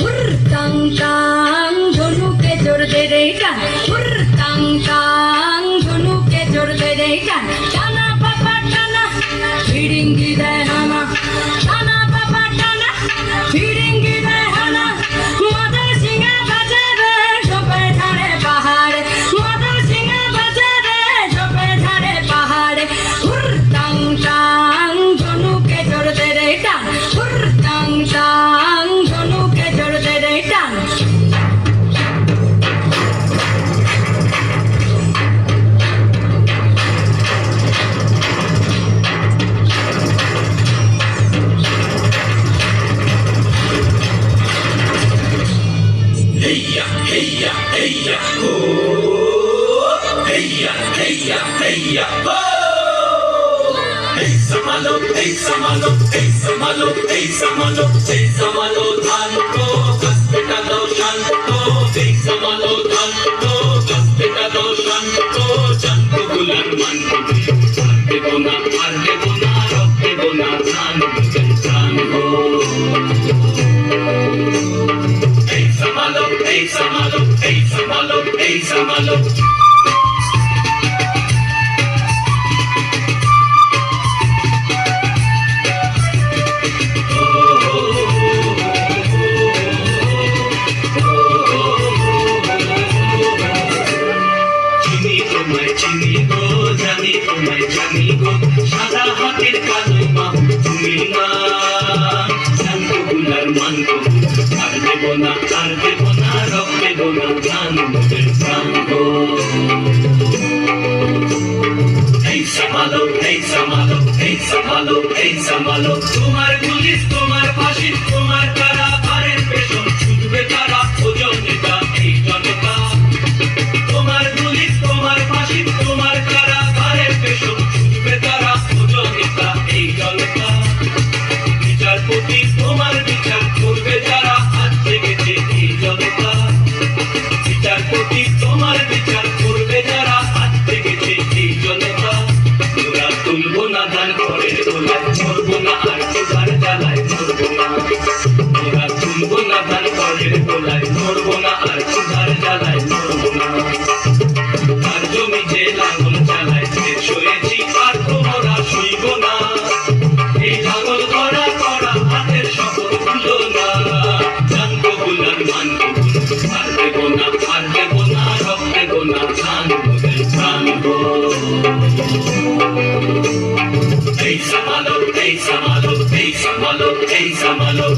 Hurtang tang, yo no que yo de deita. Hurtang tang. Heia, heia, heia, ho! Heia, heia, heia, ho! Hey samalo, hey samalo, hey samalo, hey samalo, hey samalo, धान को कस बेटा दो शान को, hey samalo धान को कस बेटा दो शान को, चंद बुलंद मन को, चंद बुना ভালো আর দেব না, আর দেব না রব দেব না জান মোদের প্রাণ গো এই সামালো এই সামালো এই সামালো এই সামালো। তোমার পুলিশ, তোমার ফাঁসি, তোমার কারা ভারের পেছন ছুটবে তারা। ওজন নেতা, এই জনতা। তোমার পুলিশ, তোমার ফাঁসি, তোমার কারা ঘরের পেছন ছুটবে তারা। ওজনিতা এই জনতা। বিচারপতি, তোমার মরবো না তোরা তুলবো না ধান ঘরের তোলায় মরবো না আর তোলার জ্বালায় মরবো না আর জমি যে লাঙল চালায় শেষ হয়েছি আর তোমরা শুইব না এই লাঙল করা করা হাতের শপথ ভুলো না জানবগুলার মানবো আর দেবো না আর দেবো না রব দেবো না জানব জানব এই সামালো। এই এই সামালো এই সামালো।